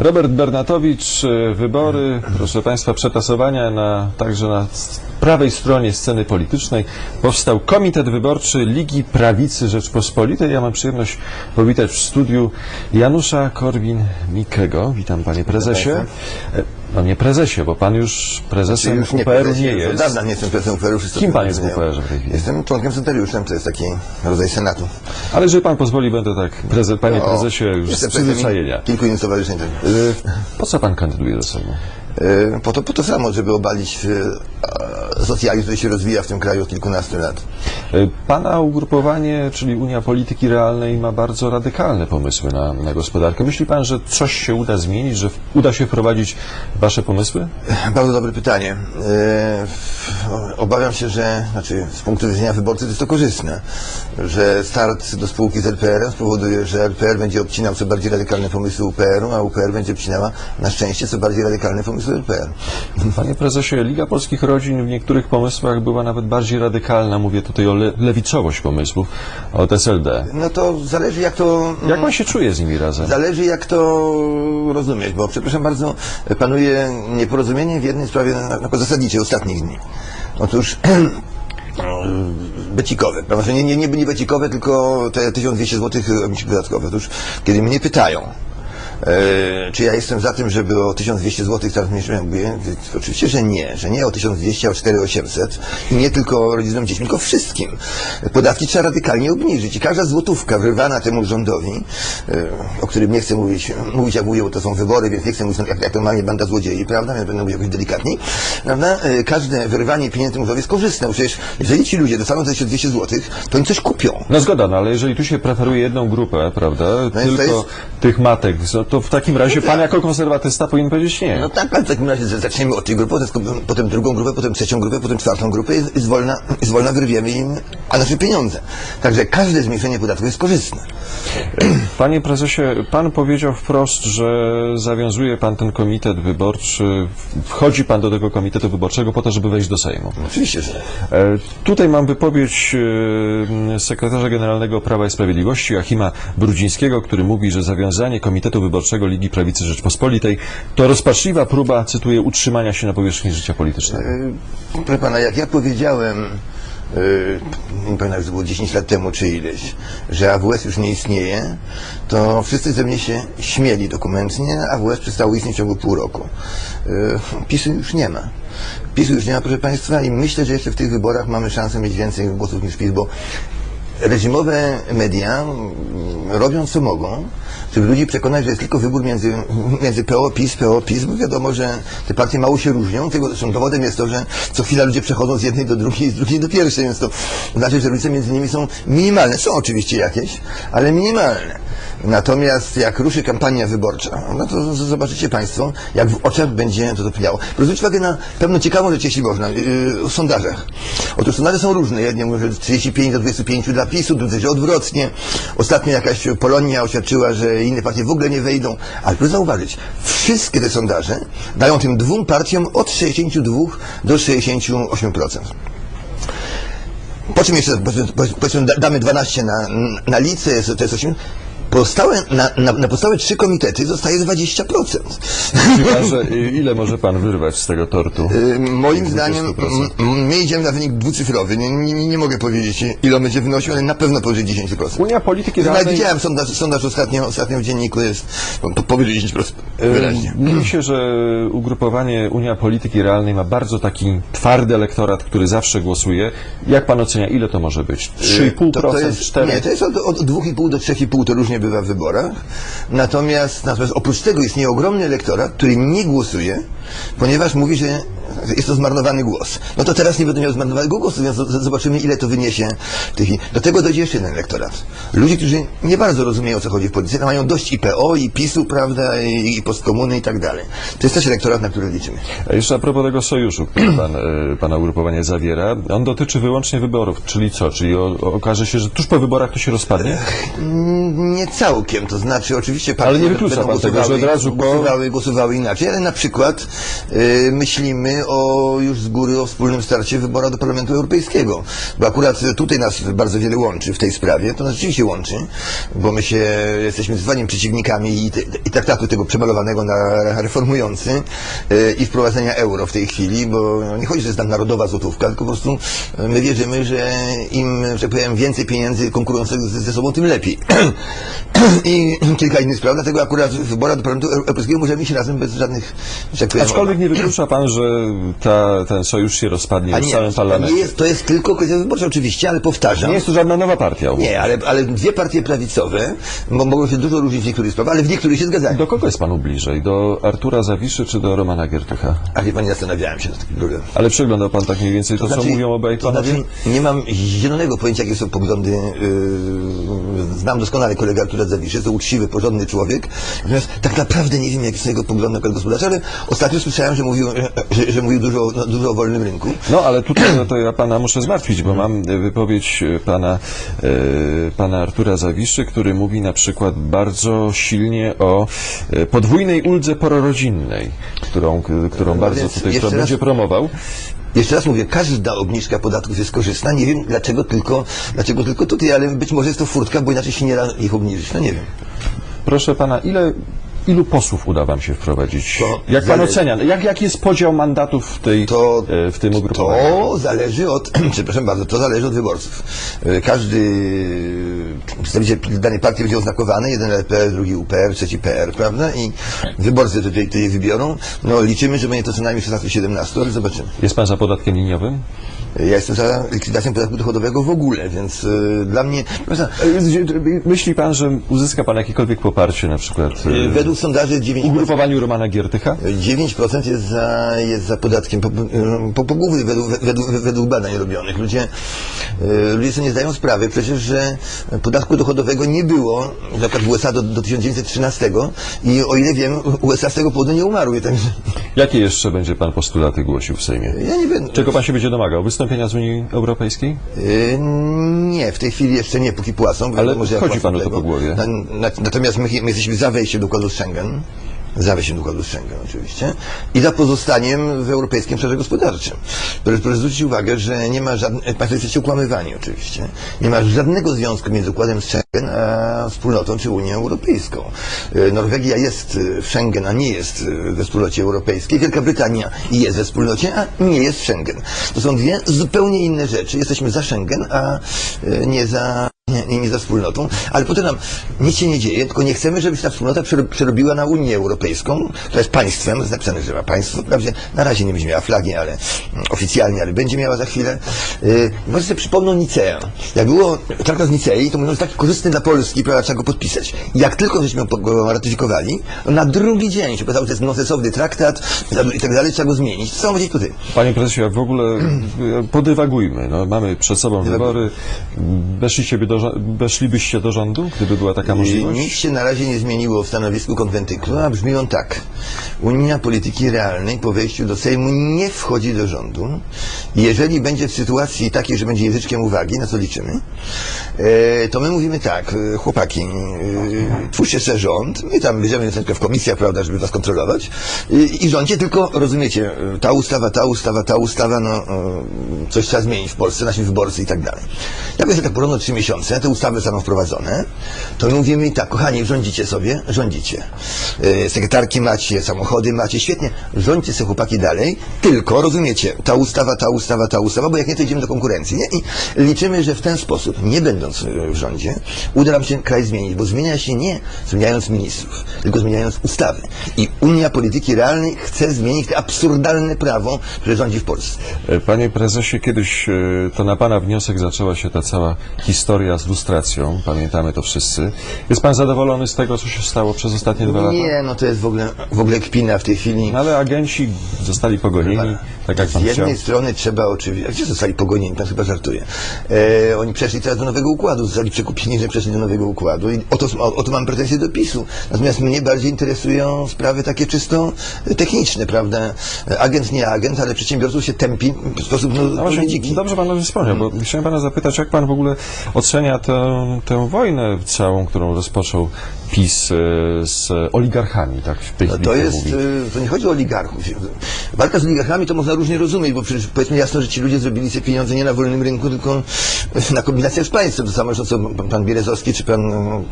Robert Bernatowicz, e, wybory, proszę Państwa, przetasowania na, także na prawej stronie sceny politycznej. Powstał Komitet Wyborczy Ligi Prawicy Rzeczpospolitej. Ja mam przyjemność powitać w studiu Janusza Korwin-Mikkego. Witam Panie Prezesie. No nie prezesie, bo Pan już prezesem Już nie, UPR-u prezesie, nie już od jest. dawna nie jestem prezesem UPR-u. Kim pan jest w. UPR-ze w tej chwili? Jestem członkiem centariuszem, to jest taki rodzaj senatu. Ale jeżeli Pan pozwoli, będę tak, preze, Panie O, Prezesie, już z przyzwyczajenia. Kilku innych stowarzyszeń. tak. Po co Pan kandyduje ze sobą? E, Po to, po to samo, żeby obalić e, socjalizm, który się rozwija w tym kraju od kilkunastu lat. E, Pana ugrupowanie, czyli Unia Polityki Realnej, ma bardzo radykalne pomysły na, na gospodarkę. Myśli Pan, że coś się uda zmienić, że uda się wprowadzić Wasze pomysły? Bardzo dobre pytanie. E, Obawiam się, że znaczy, z punktu widzenia wyborcy to jest to korzystne, że start do spółki z LPR spowoduje, że LPR będzie obcinał co bardziej radykalne pomysły UPR-u, a UPR będzie obcinała na szczęście co bardziej radykalne pomysły LPR. Panie Prezesie, Liga Polskich Rodzin w niektórych pomysłach była nawet bardziej radykalna. Mówię tutaj o le lewicowość pomysłów, od SLD. No to zależy jak to... Jak Pan się czuje z nimi razem? Zależy jak to rozumieć, bo przepraszam bardzo, panuje nieporozumienie w jednej sprawie na, na zasadniczej ostatnich dni. Otóż becikowe, prawda? Nie, nie, nie becikowe, tylko te 1200 zł dodatkowe. Otóż kiedy mnie pytają, E, czy ja jestem za tym, żeby o 1200 zł teraz mniejsze mówię, oczywiście, że nie, że nie o 1200, a o 4800 i nie tylko rodzicom dziećmi, tylko wszystkim. Podatki trzeba radykalnie obniżyć. I każda złotówka wyrwana temu rządowi, e, o którym nie chcę mówić, mówić jak mówię, bo to są wybory, więc nie chcę mówić jak, jak normalnie banda złodziei, prawda, więc będę mówił jakoś delikatniej, prawda, E, każde wyrwanie pieniędzy temu rządowi jest korzystne, bo przecież jeżeli ci ludzie dostaną te 1200 zł, to oni coś kupią. No zgoda, no ale jeżeli tu się preferuje jedną grupę, prawda, No tylko jest- tych matek, no to w takim razie Pan jako konserwatysta powinien powiedzieć nie. No tak, ale w takim razie zaczniemy od tej grupy, potem, potem drugą grupę, potem trzecią grupę, potem czwartą grupę i, i, zwolna, i zwolna wyrwiemy im a nasze pieniądze. Także każde zmniejszenie podatku jest korzystne. Panie prezesie, pan powiedział wprost, że zawiązuje pan ten komitet wyborczy, wchodzi pan do tego komitetu wyborczego po to, żeby wejść do Sejmu. Oczywiście, że E, Tutaj mam wypowiedź e, sekretarza generalnego Prawa i Sprawiedliwości Achima Brudzińskiego, który mówi, że zawiązanie Komitetu Wyborczego Ligi Prawicy Rzeczpospolitej to rozpaczliwa próba, cytuję, utrzymania się na powierzchni życia politycznego. Yy, Proszę pana, jak ja powiedziałem, yy, nie pamiętam, to było 10 lat temu czy ileś, że AWS już nie istnieje, to wszyscy ze mnie się śmieli dokumentnie, AWS przestało istnieć w ciągu pół roku. Yy, PiSu już nie ma. PiSu już nie ma, proszę państwa, i myślę, że jeszcze w tych wyborach mamy szansę mieć więcej głosów niż PiS, bo reżimowe media mm, robią co mogą, żeby ludzi przekonać, że jest tylko wybór między, między PO, PiS, PO, PiS, bo wiadomo, że te partie mało się różnią. Tego zresztą dowodem jest to, że co chwila ludzie przechodzą z jednej do drugiej, z drugiej do pierwszej, więc to znaczy, że różnice między nimi są minimalne. Są oczywiście jakieś, ale minimalne. Natomiast jak ruszy kampania wyborcza, no to zobaczycie Państwo, jak w oczach będzie to dopinało. Zwróćcie uwagę na pewną ciekawą rzecz, jeśli można, yy, o sondażach. Otóż sondaże są różne. Jedni mówią, że 35 do 25 dla PiSu, drudzy, że odwrotnie. Ostatnio jakaś Polonia oświadczyła, że inne partie w ogóle nie wejdą. Ale proszę zauważyć, wszystkie te sondaże dają tym dwóm partiom od 62 do 68%. Po czym jeszcze, powiedzmy- powiedzmy, da- damy 12 na, na licę, jest- to jest 8. Pozostałe, na, na, na pozostałe trzy komitety zostaje 20%. Chyba, że y, ile może pan wyrwać z tego tortu? Y, Moim zdaniem 20%. m, m, my idziemy na wynik dwucyfrowy. Nie, nie, nie mogę powiedzieć, ile będzie wynosił, ale na pewno powyżej 10%. Unia Polityki Nawet Realnej... widziałem sondaż, sondaż ostatnio, ostatnio w dzienniku jest po- po- powyżej 10% wyraźnie. Mówi się, że ugrupowanie Unia Polityki Realnej ma bardzo taki twardy elektorat, który zawsze głosuje. Jak pan ocenia, ile to może być? 3,5%, To, to jest, 4%? nie, to jest od, od 2,5 do 3,5, to różnie bywa w wyborach. Natomiast, natomiast oprócz tego istnieje ogromny elektorat, który nie głosuje, ponieważ mówi, że jest to zmarnowany głos. No to teraz nie będę miał zmarnowanego głosu, więc zobaczymy, ile to wyniesie tych. Do tego dojdzie jeszcze jeden elektorat. Ludzi, którzy nie bardzo rozumieją, o co chodzi w polityce, mają dość i PO, i PiSu, prawda, i, i postkomuny i tak dalej. To jest też elektorat, na który liczymy. A jeszcze a propos tego sojuszu, który pan, e, pana ugrupowanie zawiera, on dotyczy wyłącznie wyborów, czyli co? Czyli o, o, okaże się, że tuż po wyborach to się rozpadnie? Mm, Nie, całkiem, to znaczy oczywiście partie Ale nie wyklucza pan tego, że od razu po- głosowały, głosowały inaczej, ale na przykład y, myślimy o już z góry o wspólnym starcie wyborach do Parlamentu Europejskiego, bo akurat tutaj nas bardzo wiele łączy w tej sprawie, to nas rzeczywiście łączy, bo my się jesteśmy zwaniem przeciwnikami i, te, i traktatu tego przemalowanego na reformujący y, i wprowadzenia euro w tej chwili, bo nie chodzi, że jest nam narodowa złotówka, tylko po prostu my wierzymy, że im, że tak powiem, więcej pieniędzy konkurujących ze, sobą, tym lepiej. I kilka innych spraw, dlatego akurat w wyborach do Parlamentu Europejskiego możemy iść razem bez żadnych, tak Aczkolwiek nie wyklucza pan, że ta, ten sojusz się rozpadnie w nie, całym to parlamencie. nie jest, to jest tylko kwestia wyborcza oczywiście, ale powtarzam. Nie jest to żadna nowa partia. Nie, ale, ale dwie partie prawicowe mo- mogą się dużo różnić w niektórych sprawach, ale w niektórych się zgadzają. Do kogo jest panu bliżej? Do Artura Zawiszy czy do Romana Giertycha? A wie pan, nie zastanawiałem się nad takim problemem. Ale przeglądał pan tak mniej więcej to, co znaczy- mówią obaj to panowie? znaczy, nie mam zielonego pojęcia, jakie są poglądy. Yy, znam doskonale kolegę Artura Zawiszy, to uczciwy, porządny człowiek. Natomiast tak naprawdę nie wiem, jakie są jego poglądy na gospodarcze, ale ostatnio słyszałem, że mówił, że, że mówił dużo, no, dużo o wolnym rynku. No, ale tutaj no to ja pana muszę zmartwić, bo mam e, wypowiedź e, pana, e, pana Artura Zawiszy, który mówi na przykład bardzo silnie o e, podwójnej uldze pororodzinnej, którą, którą bardzo więc tutaj raz- będzie promował. Jeszcze raz mówię, każda obniżka podatków jest korzystna. Nie wiem dlaczego tylko, dlaczego tylko tutaj, ale być może jest to furtka, bo inaczej się nie da ich obniżyć. No nie wiem. Proszę pana, ile, ilu posłów uda wam się wprowadzić? To jak pan zależy. ocenia? Jak, jaki jest podział mandatów w, tej, To- e, w tym ugrupowaniu? To zależy od, przepraszam bardzo, to zależy od wyborców. E, Każdy przedstawiciel danej partii będzie oznakowany, jeden LPR, drugi UPR, trzeci PR, prawda? I wyborcy tutaj, tutaj wybiorą. No liczymy, że będzie to co najmniej 16-17, ale zobaczymy. Jest pan za podatkiem liniowym? Ja jestem za likwidacją podatku dochodowego w ogóle, więc e, dla mnie... E, Myśli pan, że uzyska pan jakiekolwiek poparcie na przykład e, e, według sondaży w 9%, ugrupowaniu Romana Giertycha? 9% jest za, jest za podatkiem po, po, po według, według, według badań robionych. Ludzie, e, ludzie sobie nie zdają sprawy przecież, że podatku dochodowego nie było na przykład w USA do, do 1913 i o ile wiem, USA z tego powodu nie umarły. Także Jakie jeszcze będzie pan postulaty głosił w Sejmie? ja nie będę. Czego pan się będzie domagał? Wystąpienia z Unii Europejskiej? E, Nie, w tej chwili jeszcze nie, póki płacą. Ale wiadomo, że chodzi panu to tego. po głowie. Na, na, natomiast my, my jesteśmy za wejściem do układu z Schengen, za wejściem do układu Schengen oczywiście, i za pozostaniem w Europejskim Obszarze Gospodarczym. Proszę, proszę zwrócić uwagę, że nie ma żadnego, Państwo jesteście ukłamywani oczywiście, nie ma żadnego związku między układem z Schengen a wspólnotą czy Unią Europejską. E, Norwegia jest w Schengen, a nie jest e, we wspólnocie europejskiej. Wielka Brytania jest we wspólnocie, a nie jest w Schengen. To są dwie zupełnie inne rzeczy. Jesteśmy za Schengen, a nie za nie, nie, nie za wspólnotą, ale potem nam nic się nie dzieje, tylko nie chcemy, żeby się ta wspólnota przero- przerobiła na Unię Europejską, która jest państwem, jest napisane, że ma państwo, wprawdzie na razie nie będzie miała flagi, ale mm, oficjalnie, ale będzie miała za chwilę. Yy, może sobie przypomną Niceę. Jak było traktat z Nicei, to mówią, że taki korzystny dla Polski, prawda, trzeba go podpisać. Jak tylko żeśmy go ratyfikowali, to na drugi dzień się okazało, że to jest nonsensowny traktat i tak dalej, trzeba go zmienić. Co będzie tutaj? Panie prezesie, jak w ogóle e, podywagujmy. No, mamy przed sobą wybory. Weszliście do, weszlibyście do rządu, gdyby była taka Nic możliwość? się na razie nie zmieniło w stanowisku konwentyklu, a brzmi on tak. Unia Polityki Realnej po wejściu do Sejmu nie wchodzi do rządu. Jeżeli będzie w sytuacji takiej, że będzie języczkiem uwagi, na co liczymy, e, to my mówimy tak, e, chłopaki, twórzcie sobie rząd, my tam bierzemy w komisjach, prawda, żeby was kontrolować i, i rządźcie, tylko rozumiecie, ta ustawa, ta ustawa, ta ustawa, no coś trzeba zmienić w Polsce, nasi wyborcy i tak dalej. Jak będzie tak porówno trzy miesiące, te ustawy zostaną wprowadzone, to my mówimy i tak, kochani, rządzicie sobie, rządzicie. E, Sekretarki macie, samochody macie, świetnie, rządźcie sobie chłopaki dalej, tylko, rozumiecie, ta ustawa, ta ustawa, ta ustawa, bo jak nie, to idziemy do konkurencji, nie? I liczymy, że w ten sposób, nie będąc e, w rządzie, uda nam się kraj zmienić, bo zmienia się nie zmieniając ministrów, tylko zmieniając ustawy. I Unia Polityki Realnej chce zmienić to absurdalne prawo, które rządzi w Polsce. E, Panie prezesie, kiedyś e, to na pana wniosek zaczęła się ta cała historia z lustracją. Pamiętamy to wszyscy. Jest pan zadowolony z tego, co się stało przez ostatnie dwa lata? Nie, no to jest w ogóle, w ogóle kpina w tej chwili. No, ale agenci zostali pogonieni, tak jak pan Z jednej chciał. strony trzeba oczywiście, gdzie zostali pogonieni, pan chyba żartuje. E, oni przeszli teraz do nowego układu, zostali przekupieni, że przeszli do nowego układu i o to, o, o to mam pretensje do PiSu. Natomiast mnie bardziej interesują sprawy takie czysto techniczne, prawda? Agent nie agent, ale przedsiębiorców się tępi w sposób no, No właśnie, dziki. dobrze pan o tym wspomniał, bo chciałem pana zapytać, jak pan w ogóle ocenia tę, tę wojnę całą, którą rozpoczął PiS e, z oligarchami, tak w tej No to jest, mówi. y, to nie chodzi o oligarchów. Walka z oligarchami to można różnie rozumieć, bo przecież powiedzmy jasno, że ci ludzie zrobili sobie pieniądze nie na wolnym rynku, tylko na kombinacjach z państwem. To samo, co pan Bierezowski czy pan,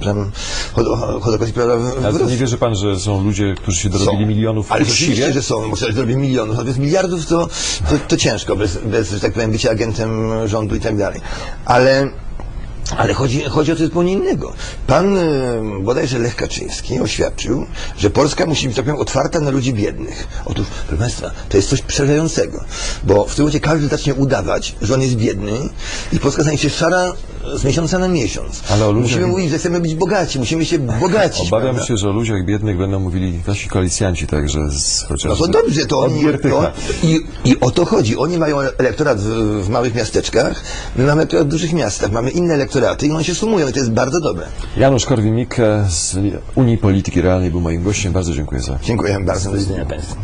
pan Chod- Chodorkowski prawda, Ale nie wierzy pan, że są ludzie, którzy się dorobili Są. milionów Ale oczywiście, że są, bo ktoś zrobi milionów, natomiast miliardów to, to, to ciężko, bez, bez, że tak powiem, bycia agentem rządu i tak dalej. Ale, ale chodzi, chodzi o coś zupełnie innego. Pan e, bodajże Lech Kaczyński oświadczył, że Polska musi być, tak otwarta na ludzi biednych. Otóż, proszę Państwa, to jest coś przerażającego, bo w tym momencie każdy zacznie udawać, że on jest biedny i Polska stanie się szara z miesiąca na miesiąc. Ale o ludziach- Musimy mówić, że chcemy być bogaci, musimy się bogacić. Obawiam prawda? się, że o ludziach biednych będą mówili wasi koalicjanci także z No chociażby to dobrze, to od oni, Giertycha. to, i, I o to chodzi. Oni mają elektorat w, w małych miasteczkach, my mamy elektorat w dużych miastach, mamy inne elektoraty i one się sumują i to jest bardzo dobre. Janusz Korwin-Mikke z Unii Polityki Realnej był moim gościem. Bardzo dziękuję za Dziękuję bardzo. Do widzenia Państwu.